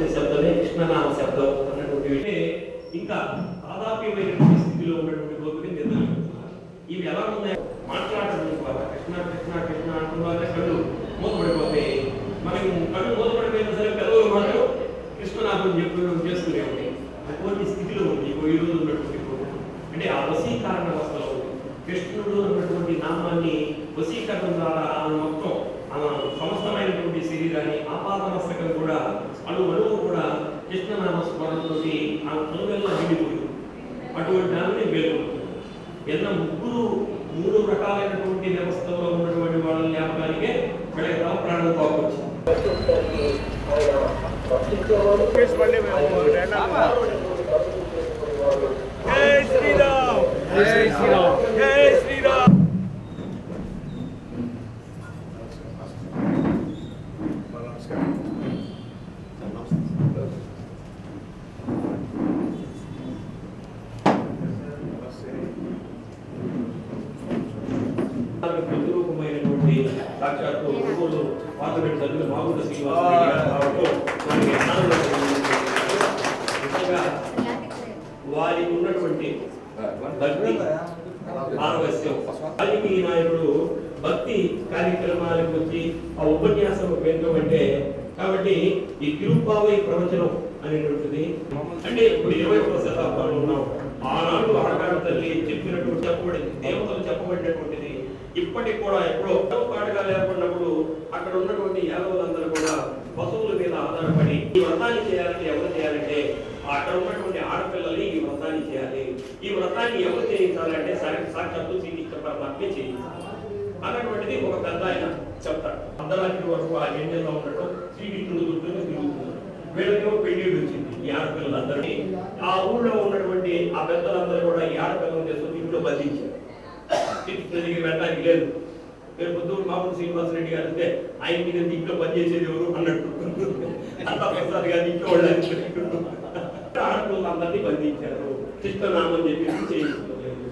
కిచకిచ శబ్దమే కృష్ణనామ శబ్దం అన్నటువంటి అంటే ఇంకా తాదాప్యమైనటువంటి స్థితిలో ఉన్నటువంటి గోపిని నిద్రపోతున్నారు ఇవి ఎలా ఉన్నాయి? మాట్లాడడం ద్వారా కృష్ణ కృష్ణ కృష్ణ అంటున్నారే కళ్ళు మూతపడిపోతాయి మనం కళ్ళు మూతపడిపోయినా సరే పిల్లలు మాత్రం కృష్ణనాథం చెప్పడం చేస్తూనే ఉంటాయి. అటువంటి స్థితిలో ఉంది ఈ రోజు ఉన్నటువంటి గోపిక. అంటే ఆ వశీకరణ వ్యవస్థలో కృష్ణుడు అన్నటువంటి నామాన్ని వశీకరణ ద్వారా ఆమె మొత్తం కూడా కృష్ణనామ స్మరణతో ఆమె కనుగల్లో నిండిపోయింది. అటువంటి దానిని మేలుకొల్పుతుంది ఎన్న ముగ్గురు మూడు రకాలైనటువంటి వ్యవస్థలో ఉన్నటువంటి వాళ్ళ జ్ఞాపకానికే వీళ్ళకి ప్రాణం కోపొచ్చింది శ్రీరామ్ జై శ్రీరామ్ జై శ్రీరామ్ ప్రతిరూపమైనటువంటి సాక్షాత్తు ఒంగోలు పాతబెట్టి తల్లి మాగుంట శ్రీనివాసరెడ్డి గారు కావడం మనకి ఆనందం కలిగించింది. నిజంగా వారికి ఉన్నటువంటి భక్తి ఆనవశ్యం వాల్మీకి నాయకుడు భక్తి కార్యక్రమాలకు వచ్చి ఆ ఉపన్యాసం వినటమంటే కాబట్టి ఈ తిరుపావై ప్రవచనం అనేటువంటిది అంటే ఇప్పుడు ఇరవై ఒక శతాబ్దంలో ఉన్నాం ఆనాడు అడగాడు తల్లి చెప్పినటువంటి చెప్పబడి దేవతలు చెప్పబడినటువంటి ఇప్పటికి కూడా ఎప్పుడో పాటగా లేకున్నప్పుడు అక్కడ ఉన్నటువంటి యాదవులందరూ కూడా పశువుల మీద ఆధారపడి ఈ వ్రతాన్ని చేయాలంటే ఎవరు చేయాలంటే అక్కడ ఉన్నటువంటి ఆడపిల్లల్ని ఈ వ్రతాన్ని చేయాలి. ఈ వ్రతాన్ని ఎవరు చేయించాలంటే సాక్షాత్తు శ్రీకృష్ణ పరమాత్మే చేయించాలి. అన్నటువంటిది ఒక పెద్ద ఆయన చెప్తాడు. అర్ధరాత్రి వరకు ఆ ఎండలో ఉండటం శ్రీకృష్ణుడు గుర్తుని తిరుగుతున్నారు వీళ్ళకేమో పెళ్ళి వచ్చింది ఈ ఆడపిల్లలందరినీ ఆ ఊళ్ళో ఉన్నటువంటి ఆ పెద్దలందరూ కూడా ఈ ఆడపిల్లలు చేసుకుని ఇంట్లో బంధించారు. శ్రీకృష్ణ దగ్గర వెళ్ళడానికి లేదు. రేపు పొద్దున్న మామూలు శ్రీనివాసరెడ్డి గారు అంటే ఆయన మీద ఇంట్లో పనిచేసేది ఎవరు? అన్నట్టు. అంత ప్రసాద్ గారు ఇంట్లో ఆడపిల్లలు అందరినీ బంధించారు. కృష్ణనామని చెప్పి చేయించుకోలేదు.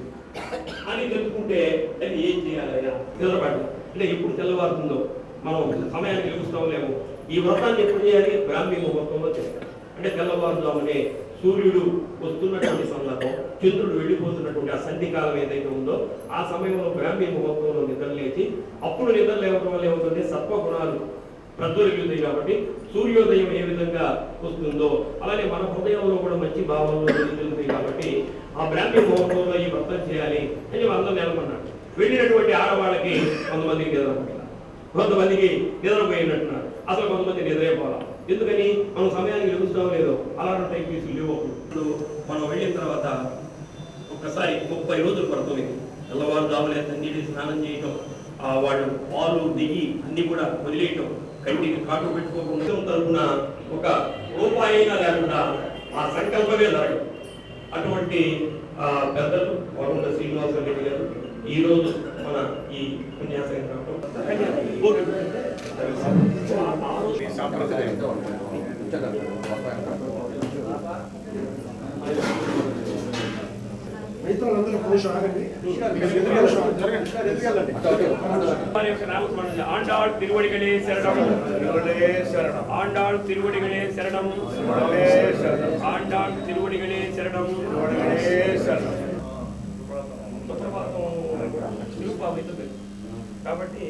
అని తెలుసుకుంటే అది ఏం చేయాలయ్యా నిద్రపడ్డ అంటే ఎప్పుడు తెల్లవారుతుందో? మనం సమయానికి చూస్తాం లేము ఈ వ్రతాన్ని ఎప్పుడు చేయాలి? బ్రాహ్మీ ముహూర్తంలో చేస్తాం అంటే తెల్లవారుదామనే సూర్యుడు వస్తున్నటువంటి సందర్భం. చంద్రుడు వెళ్ళిపోతున్నటువంటి ఆ సంధికాలం ఏదైతే ఉందో ఆ సమయంలో బ్రాహ్మీ ముహూర్తంలో నిద్ర లేచి అప్పుడు నిద్ర లేవటం వల్ల ఏమవుతుంది? సత్వగుణాలు ప్రజ్వలిల్లుతాయి కాబట్టి సూర్యోదయం ఏ విధంగా వస్తుందో అలానే మన హృదయంలో కూడా మంచి భావనలు వెలుగుతాయి కాబట్టి ఆ బ్రాహ్మీ ముహూర్తంలో ఈ వ్రతం చేయాలి అని అందరూ నెలకొన్నాడు వెళ్ళినటువంటి ఆడవాళ్ళకి కొంతమందికి నిద్రపోయారు కొంతమందికి నిద్రపోయినట్టున్నారు అసలు కొంతమంది నిద్రపోవాలి ఎందుకని? మనం సమయానికి లెగుస్తాం లేదో. అలాంటి టైం పీసులు లేవు అప్పుడు మనం వెళ్ళిన తర్వాత ఒక్కసారి ముప్పై రోజులు పడుతుంది. తెల్లవారుజాములే నీటి స్నానం చేయటం ఆ వాళ్ళు పాలు నెయ్యి అన్ని కూడా వదిలేయటం కంటికి కాటు పెట్టుకోకుండా తరపున ఒక రూపాయి అయినా లేకుండా ఆ సంకల్పమే జరగదు. అటువంటి ఆ పెద్దలు వరుణ శ్రీనివాస రెడ్డి గారు ఈ రోజు మన ఈ ఉపన్యాసం కొంచెం ఆగండి జరగండి వారి యొక్క నామస్మరణ ఆండాళ్ తిరువడిగలే శరణం ఆండాళ్ తిరువడిగలే శరణం ఆండాళ్ తిరువడిగలే శరణం సుప్రభాతం తిరుపావైతే తెలుసు. కాబట్టి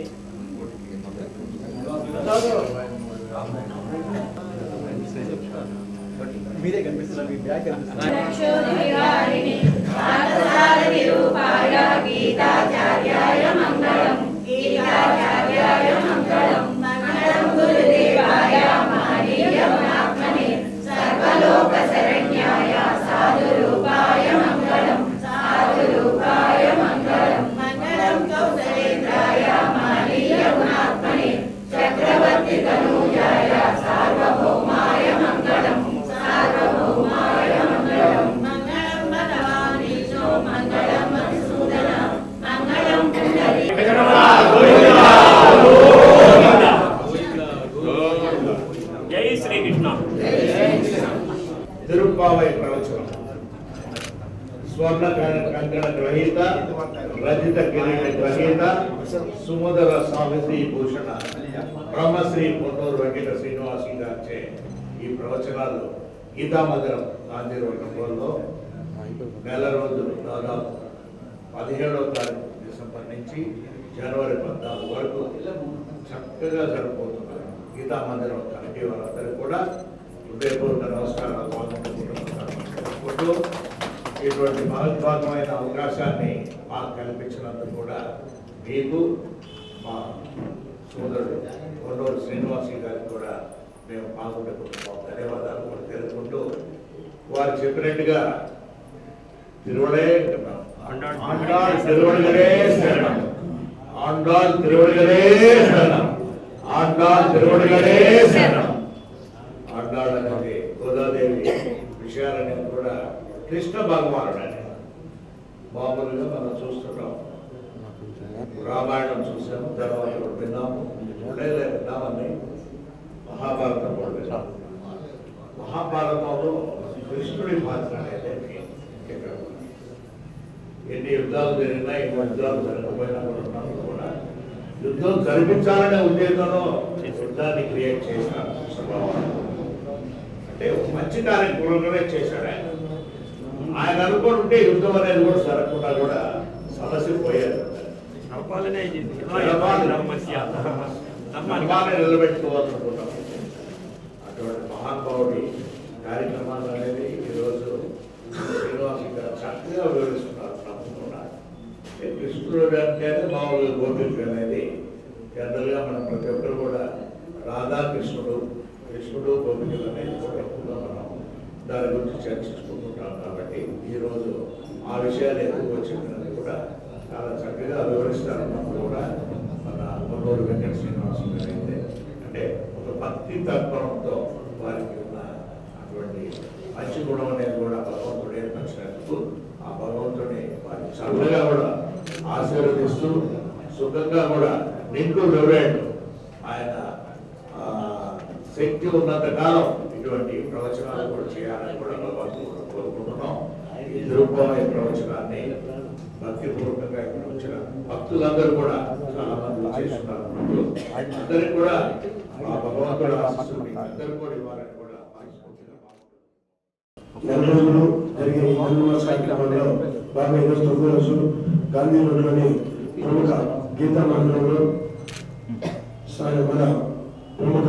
మీరే కనిపిస్తున్నారు మీ బ్యాగ్ కనిపిస్తుంది కం- కంకణ గ్రహీత రజిత కిరీట గ్రహీత సుమధుర సావిత్రి భూషణ బ్రహ్మశ్రీ పొన్నూరు వెంకట శ్రీనివాసు గారిచే ఈ ప్రవచనాలు గీతామందిరం గాంధీ వర్గంలో నెల రోజులు దాదాపు పదిహేడవ తారీఖు డిసెంబర్ నుంచి జనవరి పద్నాలుగు వరకు చక్కగా జరుపుకుంటున్నారు గీతామందిరం కమిటీ వారందరూ కూడా. హృదయపూర్వక నమస్కారాలు. పాల్గొంటూ ఇటువంటి మహత్వాకమైన అవకాశాన్ని మాకు కల్పించినందుకు కూడా మీకు మా సోదరుడు కొండూరు శ్రీనివాసి గారికి కూడా మేము పాల్గొంటున్నాం ధన్యవాదాలు కూడా తెలుపుకుంటూ వారు చెప్పినట్టుగా తిరువడే ఆండాళ్ తిరువడిగలే శరణం. ఆండాళ్ తిరువడిగలే శరణం. ఆండాళ్ తిరువడిగలే శరణం. ఆండాళ్ అనేది గోదాదేవి విషయాలన్నీ కూడా కృష్ణ భగవానుడని. అని మామూలుగా మనం చూస్తున్నాం రామాయణం చూసాము తర్వాత కూడా విన్నాము? ఉండేలే విన్నామని మహాభారతం కూడా విన్నాము మహాభారతంలో కృష్ణుడి పాత్ర అనేది ఇక్కడ ఎన్ని యుద్ధాలు జరిగినా ఎన్ని యుద్ధాలు జరగకపోయినా కూడా కూడా. యుద్ధం జరిపించాలనే ఉద్దేశంలో యుద్ధాన్ని క్రియేట్ చేసిన అంటే మంచి కార్యక్రమంగానే చేశాడు ఆయన. ఆయన అనుకుంటే యుద్ధం అనేది కూడా జరగకుండా కూడా సమస్య పోయేది నవ్వాలనే ఇది. నవ్వాలి. నమ్మస్య. నమ్మాలి. నమ్మాలని నిలబెట్టుకోవాలనుకుంటాం అటువంటి మహానుభావుడి కార్యక్రమాలు అనేది ఈరోజు శ్రీనివాస్ గారు చక్కగా వివరిస్తున్నారు తప్పకుండా కృష్ణుడు అంటేనే మామూలుగా గోపిక అనేది జనరల్గా మనం ప్రతి ఒక్కరు కూడా రాధాకృష్ణుడు కృష్ణుడు గోపికలు అనేది కూడా ఎక్కువగా మనం దాని గురించి చర్చించుకుంటున్నాం కాబట్టి ఈరోజు ఆ విషయాలు ఎక్కువ వచ్చిందని కూడా చాలా చక్కగా వివరిస్తారు. కూడా మన కొల్లూరు వెంకట శ్రీనివాస గారు అయితే అంటే ఒక భక్తి తత్పరంతో వారికి ఉన్న అటువంటి మంచి గుణం అనేది కూడా భగవంతుడు ఏర్పరిచినందుకు ఆ భగవంతుడిని వారికి చల్లగా కూడా ఆశీర్వదిస్తూ సుఖంగా కూడా నిండు వివరేడు ఆయన శక్తి ఉన్నంత కాలం ఇటువంటి ప్రవచనాలు కూడా చేయాలని కూడా భగవంతుడు కోరుకుంటున్నాం ఈ నిరూపమైన ప్రవచనాన్ని భక్తిపూర్వకంగా ఇక్కడ వచ్చిన భక్తులందరూ కూడా చాలా మంది చేస్తున్నారు అందరికి కూడా మా భగవంతుడు అందరూ కూడా ఇవ్వాలని కూడా మనస్ఫూర్తిగా కోరుకుంటున్నాను. నెల కార్యక్రమంలో బాగా ఈరోజు తొమ్మిది రోజు గాంధీ రోడ్లోని ప్రముఖ గీతా మందిరంలో మన ప్రముఖ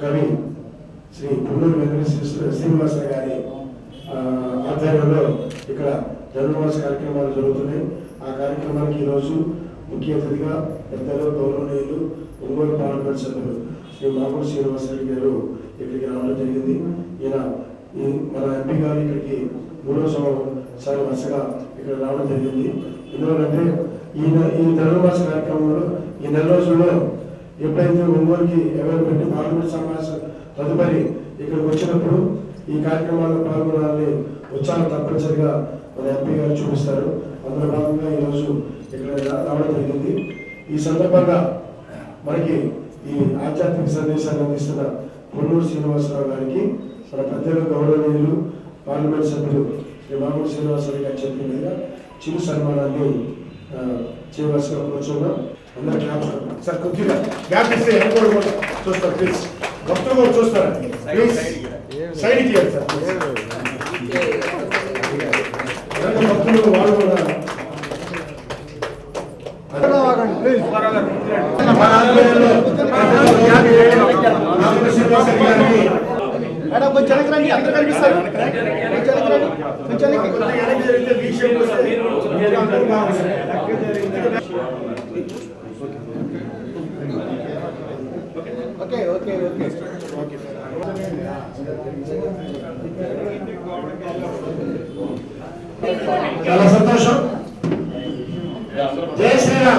కవి శ్రీ పుల్లూరు వెంకటేశ్వర శ్రీనివాస గారి ఆధ్వర్యంలో ఇక్కడ ధనుర్మాస కార్యక్రమాలు జరుగుతున్నాయి. ఆ కార్యక్రమానికి ఈరోజు ముఖ్య అతిథిగా పెద్దలు గౌరవనీయులు ఒంగోలు పార్లమెంట్ సభ్యులు శ్రీ మామూలు శ్రీనివాసరెడ్డి గారు ఇక్కడికి రావడం జరిగింది. ఈయన ఈ మన ఎంపీ గారు ఇక్కడికి మూడో సంవత్సరం వరుసగా ఇక్కడ రావడం జరిగింది. ఎందువల్లంటే ఈయన ఈ ధనుర్మాస కార్యక్రమంలో ఈ నెల రోజుల్లో ఎప్పుడైతే ఒంగోలుకి ఎవరు పెట్టి పార్లమెంట్ సమావేశం తదుపరి ఇక్కడికి వచ్చినప్పుడు ఈ కార్యక్రమాల్లో పాల్గొనాలని ఉత్సాహం తప్పనిసరిగా మన ఎంపీ గారు చూపిస్తారు. అందులో భాగంగా ఈరోజు ఇక్కడ రావడం జరిగింది. ఈ సందర్భంగా మనకి ఈ ఆధ్యాత్మిక సందేశాన్ని అందిస్తున్న కొల్లూరు శ్రీనివాసరావు గారికి మన పెద్దలు గౌరవనీయులు పార్లమెంట్ సభ్యులు శ్రీ మామూలు శ్రీనివాసరావు గారు చెప్పినట్టుగా చిరు సన్మానాన్ని చేయవలసిన కూర్చున్నాం. అందరూ సార్ కొద్దిగా గ్యాప్ ఇస్తే చూస్తారు ప్లీజ్. భక్తులు కూడా చూస్తారు. సైడ్ ఇవ్వండి సార్ భక్తులు వాళ్ళు కూడా మేడం రండి అందరూ కనిపిస్తారు. కొంచెం ಓಕೆ ಓಕೆ ಓಕೆ ಎಲ್ಲ ಸಂತೋಷ ಜಯ ಶ್ರೀರಾಮ್